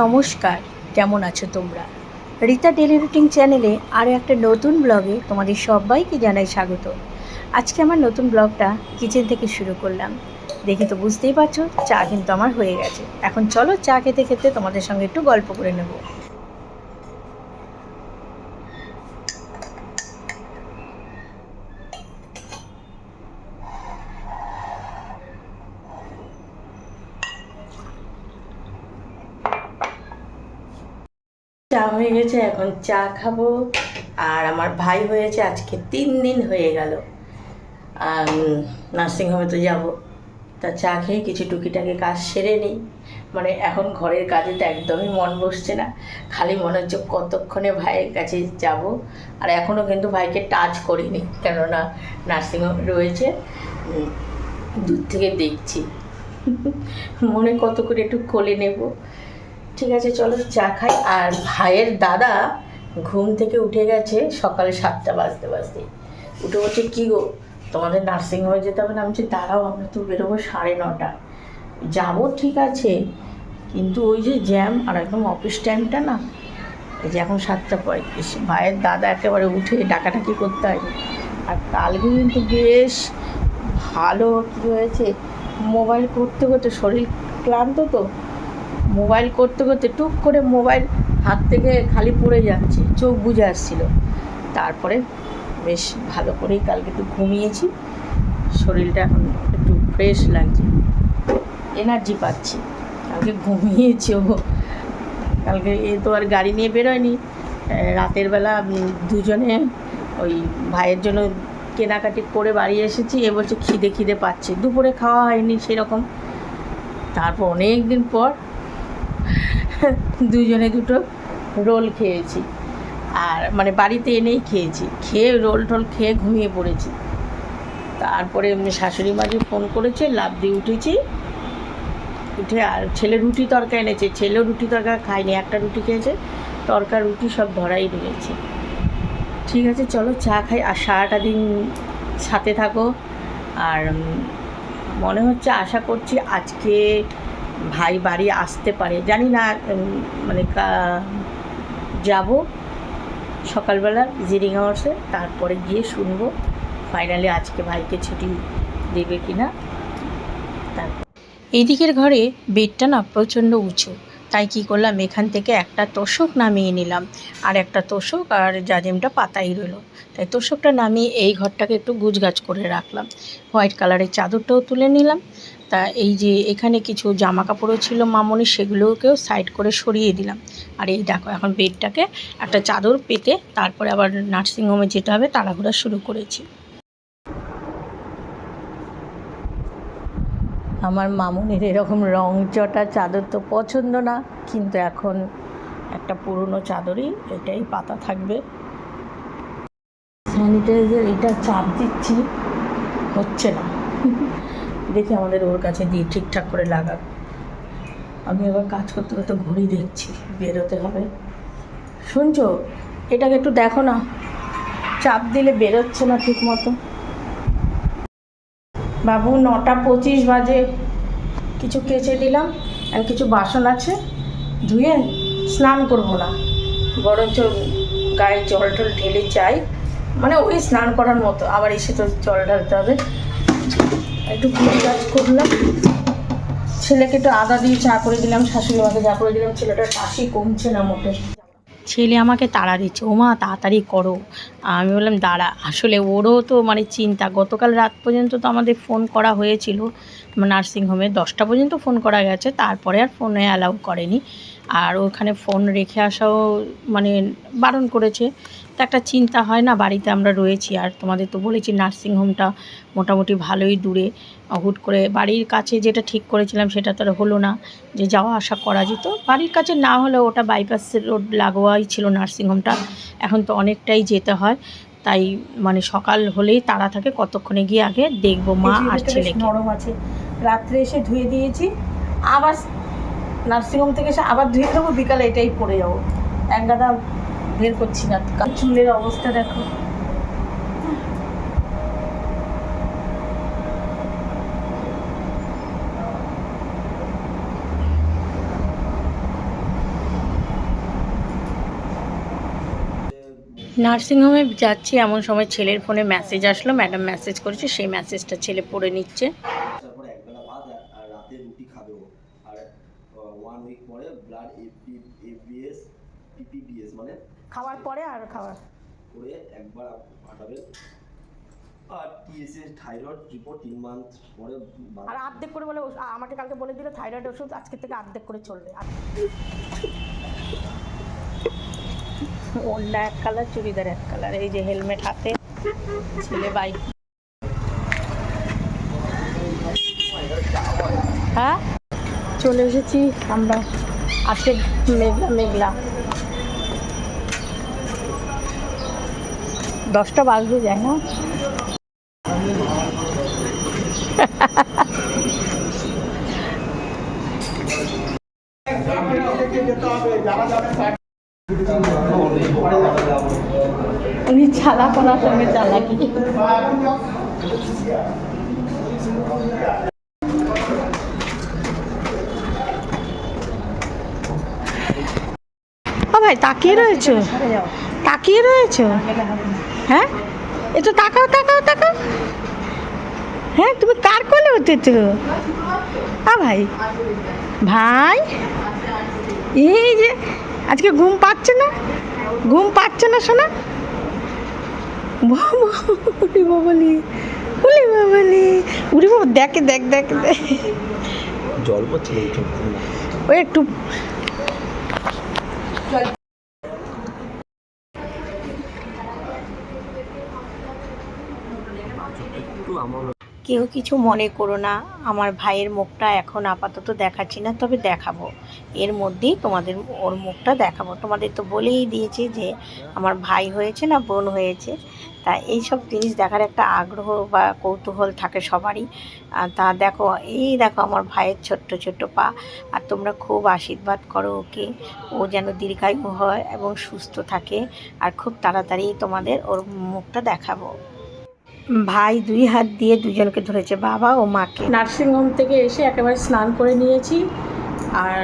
নমস্কার, কেমন আছো তোমরা? রীতা ডেলি রুটিন চ্যানেলে আরও একটা নতুন ব্লগে তোমাদের সবাইকে জানাই স্বাগত। আজকে আমার নতুন ব্লগটা কিচেন থেকে শুরু করলাম। দেখে তো বুঝতেই পারছ, চা কিন্তু আমার হয়ে গেছে। এখন চলো চা খেতে খেতে তোমাদের সঙ্গে একটু গল্প করে নেব চা হয়ে গেছে এখন চা খাব। আর আমার ভাই হয়েছে, আজকে তিন দিন হয়ে গেল। নার্সিংহোমে তো যাব। তা চা খেয়ে কিছু টুকিটাকি কাজ সেরে নিই। মানে এখন ঘরের কাজে তো একদমই মন বসছে না। খালি মনে হচ্ছে কতক্ষণে ভাইয়ের কাছে যাব। আর এখনও কিন্তু ভাইকে টাচ করিনি, কেননা নার্সিংহোমে রয়েছে। দূর থেকে দেখছি। মনে কত করে একটু কোলে নেব। ঠিক আছে, চলো চা খাই। আর ভাইয়ের দাদা ঘুম থেকে উঠে গেছে সকালে সাতটা বাজতে বাজতে। উঠে বলছে, কী গো, তোমাদের নার্সিং নার্সিংহোমে যেতে হবে না? আমি বলছি, দাঁড়াও, আমরা তো বেরোবো সাড়ে নটা। যাব ঠিক আছে, কিন্তু ওই যে জ্যাম আর একদম অফিস টাইমটা না, এই যে এখন সাতটা পঁয়ত্রিশ। ভাইয়ের দাদা একেবারে উঠে ডাকাডাকি করতে হয় আর কালকে কিন্তু বেশ ভালো কী হয়েছে, মোবাইল করতে করতে শরীর ক্লান্ত তো মোবাইল করতে করতে টুক করে মোবাইল হাত থেকে খালি পড়ে যাচ্ছে, চোখ বুঝে আসছিল। তারপরে বেশ ভালো করেই কালকে একটু ঘুমিয়েছি, শরীরটা এখন একটু ফ্রেশ লাগছে। এনার্জি পাচ্ছি, কালকে ঘুমিয়েছি ও। কালকে এ তো আর গাড়ি নিয়ে বেরোয়নি রাতের বেলা দুজনে ওই ভাইয়ের জন্য কেনাকাটি করে বাড়ি এসেছি, এ বলছে খিদে খিদে পাচ্ছে, দুপুরে খাওয়া হয়নি সেরকম। তারপর অনেক দিন পর দুজনে দুটো রোল খেয়েছি। আর মানে বাড়িতে এনেই খেয়েছি। খেয়ে রোল টোল খেয়ে ঘুমিয়ে পড়েছি। তারপরে শাশুড়ি মাঝে ফোন করেছে লাভ দিয়ে উঠেছি। উঠে আর ছেলে রুটি তরকা এনেছে। ছেলেও রুটি তরকা খায়নি, একটা রুটি খেয়েছে। তরকা, রুটি সব ধরাই রয়েছে ঠিক আছে, চলো চা খাই। আর সারাটা দিন সাথে থাকো। আর মনে হচ্ছে আশা করছি আজকে ভাই বাড়ি আসতে পারে। জানি না মানে যাব সকালবেলা জিরিং আওয়ার্সে তারপরে গিয়ে শুনব ফাইনালি আজকে ভাইকে ছুটি দেবে কিনা। তারপর এদিকের ঘরে বেডটা না প্রচণ্ড উঁচু। তাই কি করলাম? এখান থেকে একটা তোষক নামিয়ে নিলাম। আর একটা তোষক আর জাজিমটা পাতাই রইল। তাই তোষকটা নামিয়ে এই ঘরটাকে একটু গুছগাছ করে রাখলাম। হোয়াইট কালারের চাদরটাও তুলে নিলাম। তা এই যে এখানে কিছু জামা কাপড়ও ছিল মামনি, সেগুলোকেও সাইড করে সরিয়ে দিলাম। আর এই দেখো, এখন বেডটাকে একটা চাদর পেতে তারপরে আবার নার্সিংহোমে যেতে হবে, তাড়াহুড়া শুরু করেছি। আমার মামুনির এরকম রং চটা চাদর তো পছন্দ না, কিন্তু এখন একটা পুরনো চাদরই, এটাই পাতা থাকবে। স্যানিটাইজার এটা চাপ দিচ্ছি, হচ্ছে না। দেখি আমাদের ওর কাছে দিয়ে ঠিকঠাক করে লাগাব আমি এবার কাজ করতে করতে ঘড়ি দেখছি, বেরোতে হবে। শুনছো? এটাকে একটু দেখো না। চাপ দিলে বেরোচ্ছে না ঠিক মতো বাবু, নটা পঁচিশ বাজে। কিছু কেচে দিলাম আর কিছু বাসন আছে। ধুয়ে স্নান করব না। বরঞ্চ গায়ে জল টল ঢেলে চাই মানে ওই স্নান করার মতো, আবার এসে তো জল ঢালতে হবে। একটু ফুল কাজ করলাম। ছেলেকে একটু আদা দিয়ে চা করে দিলাম, শাশুড়ি মাকে চা করে দিলাম, ছেলেটার কাশি কমছে না মোটে ছেলে আমাকে তাড়া দিচ্ছে, ওমা, তাড়াতাড়ি করো। আমি বললাম, দাঁড়া। আসলে ওরও তো মানে চিন্তা, গতকাল রাত পর্যন্ত তো আমাদের ফোন করা হয়েছিল নার্সিংহোমে দশটা পর্যন্ত ফোন করা গেছে, তারপরে আর ফোনে অ্যালাউ করেনি। আর ওখানে ফোন রেখে আসাও মানে বারণ করেছে। তো একটা চিন্তা হয় না বাড়িতে আমরা রয়েছি। আর তোমাদের তো বলেছি নার্সিংহোমটা মোটামুটি ভালোই দূরে। হুট করে বাড়ির কাছে যেটা ঠিক করেছিলাম সেটা তো আর হলো না যে যাওয়া আসা করা যেত। বাড়ির কাছে না হলেও ওটা বাইপাস রোড লাগোয়াই ছিল নার্সিংহোমটা এখন তো অনেকটাই যেতে হয়। তাই মানে সকাল হলেই তাড়া থাকে কতক্ষণে গিয়ে আগে দেখব মা আর নরম আছে। রাত্রে এসে ধুয়ে দিয়েছি। আবার নার্সিংহোম থেকে এসে আবার ধুয়ে দেবো বিকালে এটাই পরে যাব। এক গাদা বের করছি না। চুলের অবস্থা দেখো। নার্সিংহোমে যাচ্ছি এমন সময় ছেলের ফোনে মেসেজ আসলো। ম্যাডাম মেসেজ করেছে সেই মেসেজটা ছেলে পড়ে নিচ্ছে। রাতে রুটি খাবে আর ওয়ান উইক পরে ব্লাড এফবিএস পিপিবিএস মানে খাওয়ার পরে আর খাওয়ার। করে একবার পাঠাবে আর টিএসএস থাইরয়েড রিপোর্ট তিন মান্থ পরে আর অর্ধেক করে বলে আমাকে কালকে বলে দিল থাইরয়েড ওষুধ আজকে থেকে অর্ধেক করে চলবে। ওন্ডা এক কালার চুড়িদার এক কালার এই যে হেলমেট হাতে। ছেলে বাইক হ্যাঁ? চলে এসেছি আমরা। আজকে মেঘলা মেঘলা। দশটা বাজবে যায় না? উনি চালাপনার সঙ্গে চালাকি। ও ভাই তাকিয়ে রয়েছো? তাকিয়ে রয়েছো? হ্যাঁ? একটু তাকাও তাকাও তাকাও। হ্যাঁ তুমি কার কোলে উঠেছো? আ ভাই। ভাই? এই যে আজকে ঘুম পাচ্ছে না? ঘুম পাচ্ছে না শোনা উড়ি বাবালি উলি বাবালি উড়ি বাবা দেখে দেখ দেখ দেখ। জল পড়ছে। ওই একটু আমার কেউ কিছু মনে করো না। আমার ভাইয়ের মুখটা এখন আপাতত দেখাচ্ছি না, তবে দেখাবো। এর মধ্যেই তোমাদের ওর মুখটা দেখাবো। তোমাদের তো বলেই দিয়েছি যে আমার ভাই হয়েছে না বোন হয়েছে। তা এই সব জিনিস দেখার একটা আগ্রহ বা কৌতূহল থাকে সবারই। তা দেখো, এই দেখো আমার ভাইয়ের ছোট্ট ছোট্ট পা। আর তোমরা খুব আশীর্বাদ করো ওকে। ও যেন দীর্ঘায়ু হয় এবং সুস্থ থাকে। আর খুব তাড়াতাড়ি তোমাদের ওর মুখটা দেখাবো। ভাই দুই হাত দিয়ে দুজনকে ধরেছে, বাবা ও মাকে। নার্সিংহোম থেকে এসে একেবারে স্নান করে নিয়েছি। আর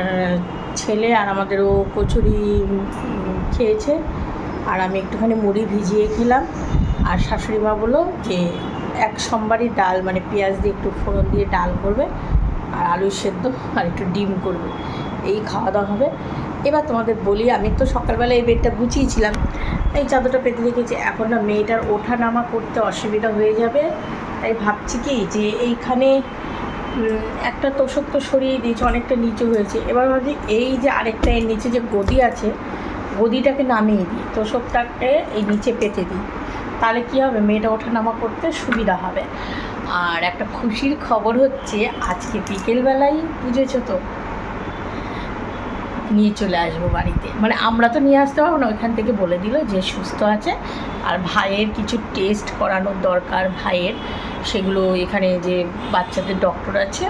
ছেলে আর আমাদের ও কচুরি খেয়েছে। আর আমি একটুখানি মুড়ি ভিজিয়ে খেলাম। আর শাশুড়ি মা বলল যে, এক সোমবারই ডাল মানে পেঁয়াজ দিয়ে একটু ফোড়ন দিয়ে ডাল করবে, আর আলু সেদ্ধ, আর একটু ডিম করবে। এই খাওয়া দাওয়া হবে। এবার তোমাদের বলি, আমি তো সকালবেলা এই বেডটা গুছিয়েছিলাম। এই চাদরটা পেতে রেখেছি এখন না মেয়েটার ওঠা নামা করতে অসুবিধা হয়ে যাবে। তাই ভাবছি কি যে এইখানে একটা তোষক তো সরিয়ে দিয়েছে, অনেকটা নিচু হয়েছে। এবার ভাবছি এই যে আরেকটা এর নিচে যে গদি আছে, গদিটাকে নামিয়ে দিই, তোষকটাকে এই নিচে পেতে দিই। তাহলে কী হবে? মেয়েটা ওঠা নামা করতে সুবিধা হবে। আর একটা খুশির খবর হচ্ছে, আজকে বিকেলবেলায় বুঝেছ তো নিয়ে চলে আসব বাড়িতে। মানে আমরা তো নিয়ে আসতে পারব না, ওইখান থেকে বলে দিল যে সুস্থ আছে। আর ভাইয়ের কিছু টেস্ট করানোর দরকার ভাইয়ের। সেগুলো এখানে যে বাচ্চাদের ডক্টর আছে,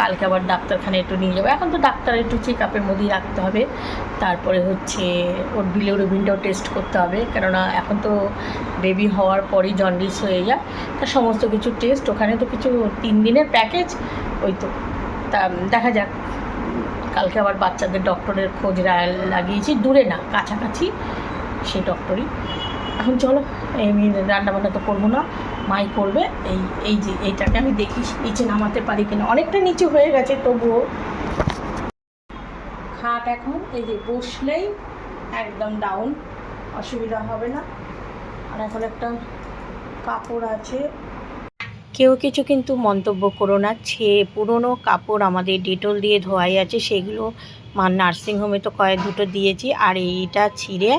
কালকে আবার ডাক্তারখানে একটু নিয়ে যাব। এখন তো ডাক্তার একটু চেক আপের মধ্যেই রাখতে হবে। তারপরে হচ্ছে ওর বিলিরুবিনটাও টেস্ট করতে হবে। কেননা এখন তো বেবি হওয়ার পরই জন্ডিস হয়ে যায়। তা সমস্ত কিছু টেস্ট ওখানে তো কিছু তিন দিনের প্যাকেজ ওই তো। তা দেখা যাক। কালকে আবার বাচ্চাদের ডক্টরের খোঁজ লাগিয়েছি, দূরে না, কাছাকাছি, সেই ডক্টরই এখন চলো আমি রান্না বান্না তো করব না, মাই করবে, এই এই যে এইটাকে আমি দেখি, নিচে নামাতে পারি কিনা। অনেকটা নিচে হয়ে গেছে, তবুও। খাট এখন, এই যে বসলেই একদম ডাউন অসুবিধা হবে না। আর এখন একটা কাপড় আছে কেউ কিছু কিন্তু মন্তব্য করো না। ছে, পুরনো কাপড় আমাদের ডেটল দিয়ে ধোয়াই আছে, সেগুলো মা নার্সিংহোমে তো কয়েক দুটো দিয়েছি, আর এইটা ছিঁড়ে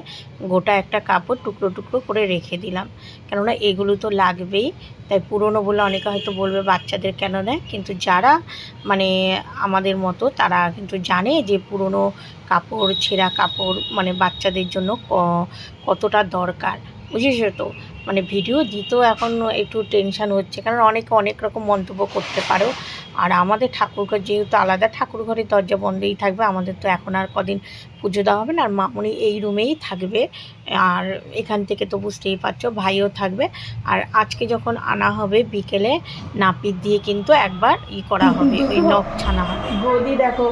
গোটা একটা কাপড় টুকরো টুকরো করে রেখে দিলাম। কেননা এগুলো তো লাগবেই, তাই পুরনো বলে অনেকে হয়তো বলবে বাচ্চাদের কেন দেয় কিন্তু যারা মানে আমাদের মতো, তারা কিন্তু জানে যে পুরনো কাপড়, ছেঁড়া কাপড় মানে বাচ্চাদের জন্য কতটা দরকার, বুঝেছ তো? মানে ভিডিও দিতেও এখন একটু টেনশন হচ্ছে। কারণ অনেকে অনেক রকম মন্তব্য করতে পারো। আর আমাদের ঠাকুরঘর যেহেতু আলাদা, ঠাকুরঘরের দরজা বন্ধই থাকবে। আমাদের তো এখন আর কদিন পুজো দেওয়া হবে না। আর মামুনি এই রুমেই থাকবে। আর এখান থেকে তো বুঝতেই পারছ, ভাইও থাকবে। আর আজকে যখন আনা হবে বিকেলে, নাপিত দিয়ে কিন্তু একবার ই করা হবে, ওই নখ ছানা হবে। গদি দেখো,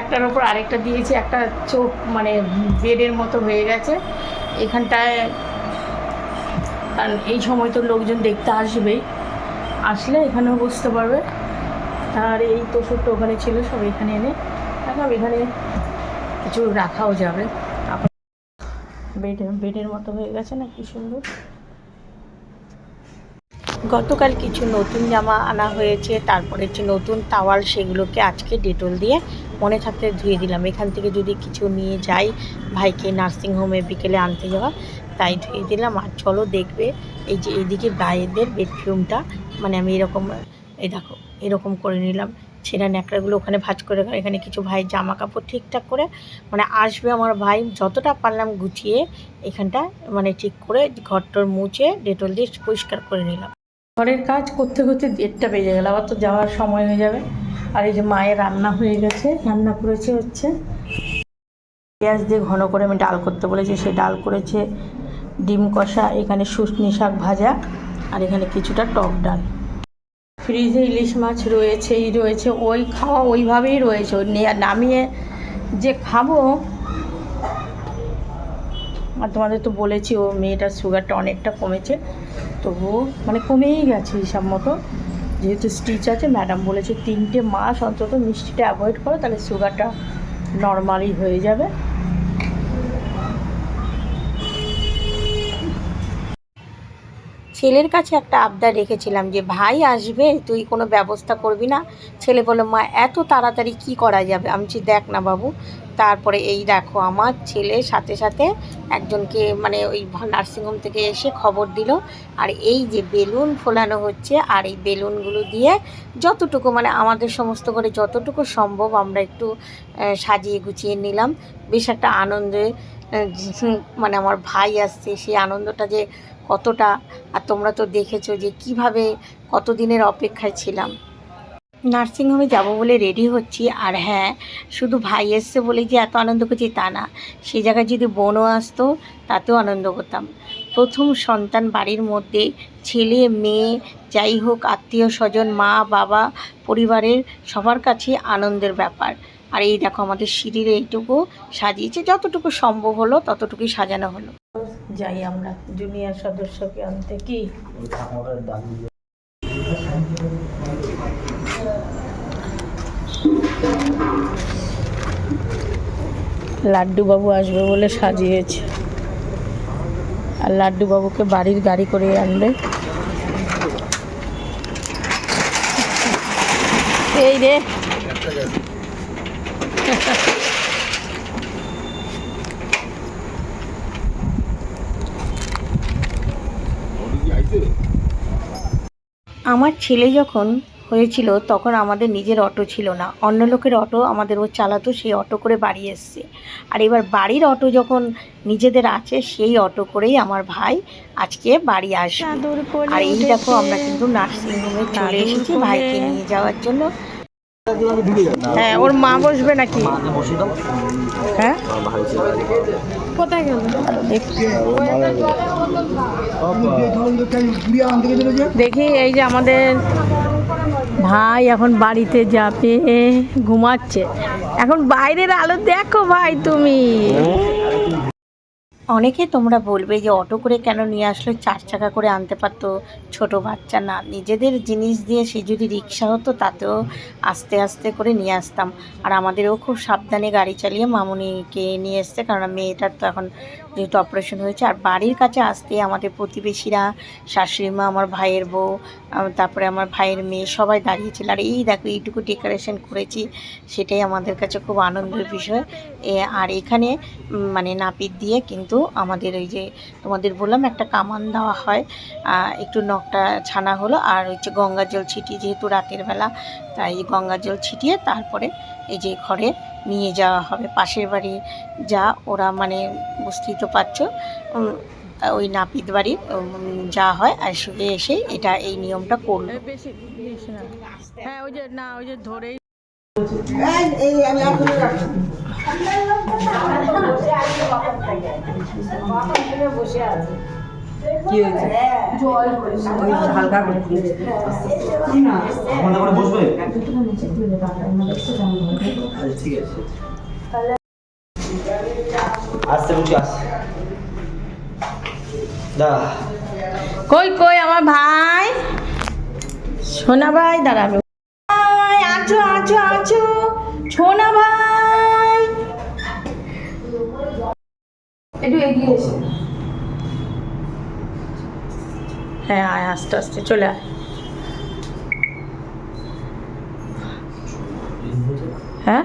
একটার ওপর আরেকটা দিয়েছি। একটা চোখ মানে বেডের মতো হয়ে গেছে। এখানটায় কারণ এই সময় তো লোকজন দেখতে আসবেই। আসলে এখানেও বসতে পারবে। আর এই তোষকটা ওখানে ছিল, সব এখানে এনে এখন এখানে কিছু রাখাও যাবে। বেড বেডের মতো হয়ে গেছে না কি সুন্দর? গতকাল কিছু নতুন জামা আনা হয়েছে, তারপরে হচ্ছে নতুন তাওয়াল সেগুলোকে আজকে ডেটল দিয়ে মনে থাকতে ধুয়ে দিলাম। এখান থেকে যদি কিছু নিয়ে যাই, ভাইকে নার্সিংহোমে বিকেলে আনতে যাওয়া, তাই ধুয়ে দিলাম। আর চলো দেখবে, এই যে এইদিকে গায়েদের বেডরুমটা মানে আমি এরকম, এই দেখো, এরকম করে নিলাম। ছেঁড়া ন্যাকড়াগুলো ওখানে ভাজ করে এখানে কিছু ভাই জামা কাপড় ঠিকঠাক করে মানে আসবে আমার ভাই, যতটা পারলাম গুছিয়ে এখানটা মানে ঠিক করে ঘরটর মুছে ডেটল দিয়ে পরিষ্কার করে নিলাম। ঘরের কাজ করতে করতে দেড়টা বেজে গেল, আবার তো যাওয়ার সময় হয়ে যাবে। আর এই যে মায়ের রান্না হয়ে গেছে, রান্না করেছে হচ্ছে পেঁয়াজ দিয়ে ঘন করে আমি ডাল করতে বলেছি, সে ডাল করেছে ডিম কষা, এখানে শুশনি শাক ভাজা, আর এখানে কিছুটা টক ডাল। ফ্রিজে ইলিশ মাছ রয়েছেই, রয়েছে, ওই খাওয়া ওইভাবেই রয়েছে নামিয়ে যে খাব আর তোমাদের তো বলেছি, ও মেয়েটার সুগারটা অনেকটা কমেছে। তবুও মানে কমেই গেছে হিসাব মতো। যেহেতু স্টিচ আছে ম্যাডাম বলেছে তিনটে মাস অন্তত মিষ্টিটা অ্যাভয়েড করো, তাহলে সুগারটা নর্মালি হয়ে যাবে। ছেলের কাছে একটা আবদার রেখেছিলাম যে, ভাই, আসবে, তুই কোনো ব্যবস্থা করবি না। ছেলে বলল, মা, এত তাড়াতাড়ি কি করা যাবে? আমি দেখ না বাবু। তারপরে, এই দেখো, আমার ছেলে সাথে সাথে একজনকে মানে ওই নার্সিংহোম থেকে এসে খবর দিল। আর এই যে বেলুন ফোলানো হচ্ছে, আর এই বেলুনগুলো দিয়ে যতটুকু মানে আমাদের সমস্ত করে যতটুকু সম্ভব আমরা একটু সাজিয়ে গুছিয়ে নিলাম। বেশ একটা আনন্দে মানে আমার ভাই আসছে, সেই আনন্দটা যে কতটা? আর তোমরা তো দেখেছ যে কীভাবে কতদিনের অপেক্ষায় ছিলাম। নার্সিংহোমে যাব বলে রেডি হচ্ছি, আর হ্যাঁ শুধু ভাই এসছে বলে যে এত আনন্দ করছি তা না। সে জায়গায় যদি বোনও আসতো, তাতেও আনন্দ করতাম। প্রথম সন্তান বাড়ির মধ্যে ছেলে, মেয়ে, যাই হোক, আত্মীয় স্বজন, মা, বাবা, পরিবারের সবার কাছে আনন্দের ব্যাপার। আর এই দেখো আমাদের সিঁড়ির এইটুকু সাজিয়েছে, যতটুকু সম্ভব হলো ততটুকুই সাজানো হলো। যাই আমরা জুনিয়র সদস্যকে আনতে কি? লাড্ডু বাবু আসবে বলে সাজিয়েছে আর লাড্ডু বাবুকে বাড়ির গাড়ি করে আনবে। এই রে। আমার ছেলে যখন হয়েছিল তখন আমাদের নিজের অটো ছিল না। অন্য লোকের অটো আমাদের ও চালাতো সেই অটো করে বাড়ি এসছে। আর এবার বাড়ির অটো যখন নিজেদের আছে সেই অটো করেই আমার ভাই আজকে বাড়ি আসবে। আর এই দেখো আমরা কিন্তু নার্সিংহোমে চলে এসেছি ভাইকে নিয়ে যাওয়ার জন্য। হ্যাঁ ওর মা বসবে নাকি? হ্যাঁ? কোথায় গেল? দেখি এই যে আমাদের ভাই এখন বাড়িতে যাবে ঘুমাচ্ছে। এখন বাইরের আলো দেখো ভাই তুমি। অনেকে তোমরা বলবে যে অটো করে কেন নিয়ে আসলে চার চাকা করে আনতে পারতো ছোট বাচ্চা? না, নিজেদের জিনিস দিয়ে সে যদি রিক্সা হতো তাতেও আস্তে আস্তে করে নিয়ে আসতাম। আর আমাদেরও খুব সাবধানে গাড়ি চালিয়ে মামুনিকে নিয়ে এসছে কারণ মেয়েটার তো এখন যেহেতু অপারেশন হয়েছে। আর বাড়ির কাছে আসতে আমাদের প্রতিবেশীরা, শাশুড়ি মা, আমার ভাইয়ের বউ তারপরে আমার ভাইয়ের মেয়ে সবাই দাঁড়িয়েছিল। আর এই দেখো, এইটুকু ডেকোরেশন করেছি, সেটাই আমাদের কাছে খুব আনন্দের বিষয়। আর এখানে মানে নাপিত দিয়ে কিন্তু আমাদের ওই যে তোমাদের বললাম, একটা কামান দেওয়া হয়। একটু নখটা ছানা হলো, আর হচ্ছে গঙ্গা জল ছিটিয়ে, যেহেতু রাতের বেলা, তাই গঙ্গা জল ছিটিয়ে তারপরে এই যে ঘরে নিয়ে যাওয়া হবে। পাশের বাড়ি যা ওরা মানে বুঝতেই তো পারছ ওই নাপিত বাড়ির উম, যা হয় আর শুধু এসে এটা এই নিয়মটা করল। হ্যাঁ ওই যে না ওই যে ধরেই আমাদের করে বসবে? আচ্ছা, ঠিক আছে। আসতে বলছি আসতে দাঁড়া। কই কই আমার ভাই? সোনা ভাই দাঁড়াবে ভাই আছো আছো আছো। সোনা ভাই। একটু এগিয়ে এসো। হ্যাঁ আয় আস্তে আস্তে চলে আয়। হ্যাঁ?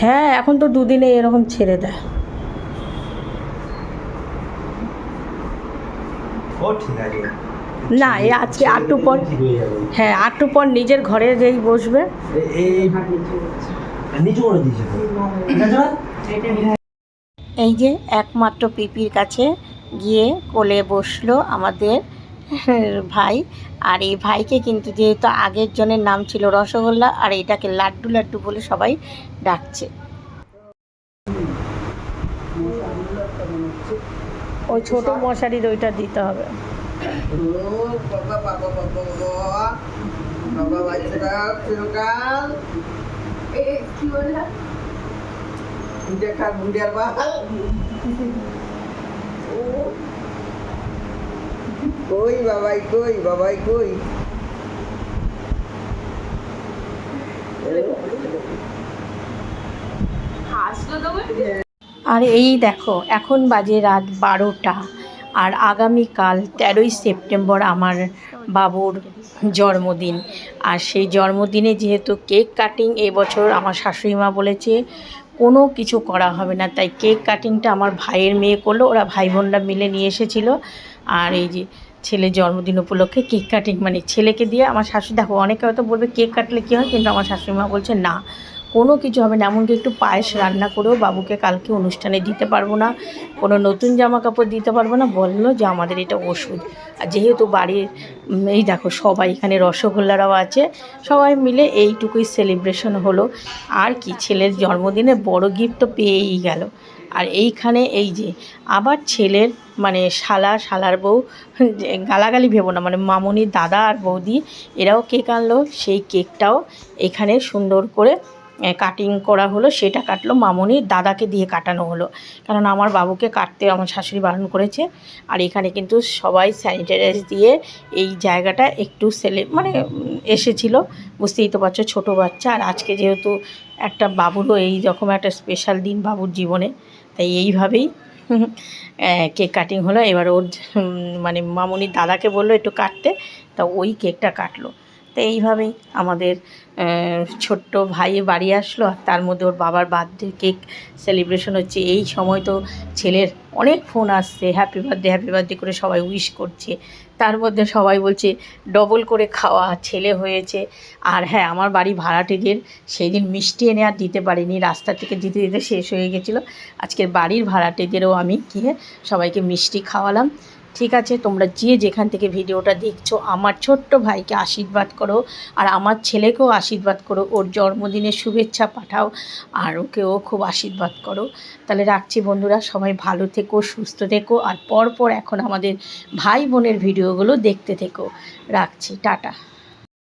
হ্যাঁ এখন তো দুদিনে এরকম ছেড়ে দেয়। না এই আজকে আটটু পর হয়ে হ্যাঁ আটটু পর নিজের ঘরে যেই বসবে। না? এই যে একমাত্র পিপির কাছে গিয়ে কোলে বসল আমাদের ভাই। আর এই ভাইকে কিন্তু যেহেতু আগের জনের নাম ছিল রসগোল্লা, আর এটাকে লাড্ডু লাড্ডু বলে সবাই ডাকছে। ওই ছোট মশারির ওইটা দিতে হবে। বাবা বাবা বাবা বাচ্চাটা চিরকাল কি বললা দেখা গুন্ডিয়ার বাল কই বাবাই কই বাবাই কই? আর এই দেখো এখন বাজে রাত বারোটা আর আগামীকাল তেরোই সেপ্টেম্বর আমার বাবুর জন্মদিন। আর সেই জন্মদিনে যেহেতু কেক কাটিং এবছর আমার শাশুড়ি মা বলেছে কোনো কিছু করা হবে না। তাই কেক কাটিংটা আমার ভাইয়ের মেয়ে করল ওরা ভাই বোনরা মিলে নিয়ে এসেছিল। আর এই যে ছেলের জন্মদিন উপলক্ষে কেক কাটিং মানে ছেলেকে দিয়ে আমার শাশুড়ি, দেখো অনেকে হয়তো বলবে কেক কাটলে কী হয়, কিন্তু আমার শাশুড়ি মা বলছে না। কোনো কিছু হবে না, এমনকি একটু পায়েস রান্না করেও বাবুকে কালকে অনুষ্ঠানে দিতে পারব না, কোনো নতুন জামা কাপড় দিতে পারব না, বলল যে আমাদের এটা ওষুধ। আর যেহেতু বাড়ির এই দেখো সবাই এখানে রসগোল্লারাও আছে, সবাই মিলে এইটুকুই সেলিব্রেশন হলো। আর কি, ছেলের জন্মদিনে বড় গিফট তো পেয়েই গেল। আর এইখানে এই যে, আবার ছেলের মানে শালা, শালার বউ, গালাগালি ভেবো না মানে মামনির দাদা আর বৌদি, এরাও কেক আনলো, সেই কেকটাও এখানে সুন্দর করে কাটিং করা হলো, সেটা কাটলো মামনির দাদাকে দিয়ে কাটানো হলো। কারণ আমার বাবুকে কাটতে আমার শাশুড়ি বারণ করেছে, আর এখানে কিন্তু সবাই স্যানিটাইজ দিয়ে এই জায়গাটা একটু সেলে মানে এসেছিল, বুঝতেই তো পারছ, ছোটো বাচ্চা, আর আজকে যেহেতু একটা বাবুরও এই রকম একটা স্পেশাল দিন বাবুর জীবনে তাই এইভাবেই কেক কাটিং হলো। এবার ওর মানে মামনির দাদাকে বলল একটু কাটতে, তা ওই কেকটা কাটলো। তো এইভাবেই আমাদের ছোট্ট ভাই বাড়ি আসলো, আর তার মধ্যে ওর বাবার বার্থডে কেক সেলিব্রেশন হচ্ছে। এই সময় তো ছেলের অনেক ফোন আসছে হ্যাপি বার্থডে হ্যাপি বার্থডে করে সবাই উইশ করছে। তার মধ্যে সবাই বলছে ডবল করে খাওয়া, ছেলে হয়েছে। আর হ্যাঁ আমার বাড়ি ভাড়াটেদের সেই দিন মিষ্টি এনে আর দিতে পারিনি, রাস্তা থেকে দিতে দিতে শেষ হয়ে গেছিল। আজকের বাড়ির ভাড়াটেদেরও আমি গিয়ে সবাইকে মিষ্টি খাওয়ালাম। ঠিক আছে, তোমরা যে যেখান থেকে ভিডিওটা দেখছ, আমার ছোট্ট ভাইকে আশীর্বাদ করো, আর আমার ছেলেকেও আশীর্বাদ করো, ওর জন্মদিনের শুভেচ্ছা পাঠাও, আর ওকেও খুব আশীর্বাদ করো। তাহলে রাখছি বন্ধুরা, সবাই ভালো থেকো, সুস্থ থেকো, আর পরপর এখন আমাদের ভাই বোনের ভিডিওগুলো দেখতে থেকো। রাখছি, টাটা।